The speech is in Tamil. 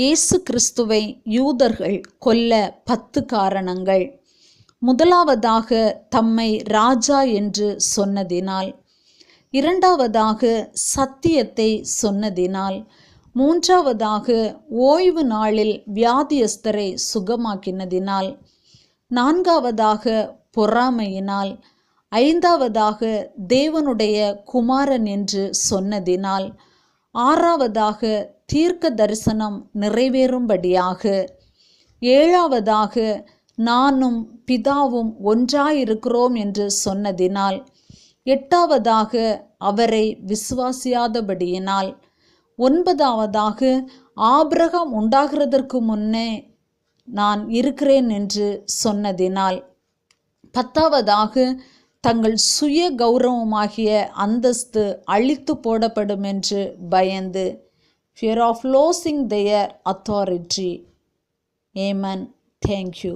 இயேசு கிறிஸ்துவை யூதர்கள் கொல்ல பத்து காரணங்கள். முதலாவதாக தம்மை ராஜா என்று சொன்னதினால் இரண்டாவதாக சத்தியத்தை சொன்னதினால் மூன்றாவதாக ஓய்வு நாளில் வியாதியஸ்தரை சுகமாக்கினதினால் நான்காவதாக பொறாமையினால் ஐந்தாவதாக தேவனுடைய குமாரன் என்று சொன்னதினால் ஆறாவதாக தீர்க்க தரிசனம் நிறைவேறும்படியாக. ஏழாவதாக நானும் பிதாவும் ஒன்றாயிருக்கிறோம் என்று சொன்னதினால் எட்டாவதாக அவரை விசுவாசியாதபடியினால் ஒன்பதாவதாக ஆபிரகம் உண்டாகிறதற்கு முன்னே நான் இருக்கிறேன் என்று சொன்னதினால் பத்தாவதாக தங்கள் சுய கௌரவமாகிய அந்தஸ்து அழித்து போடப்படும் என்று பயந்து fear of losing their authority Yemen thank you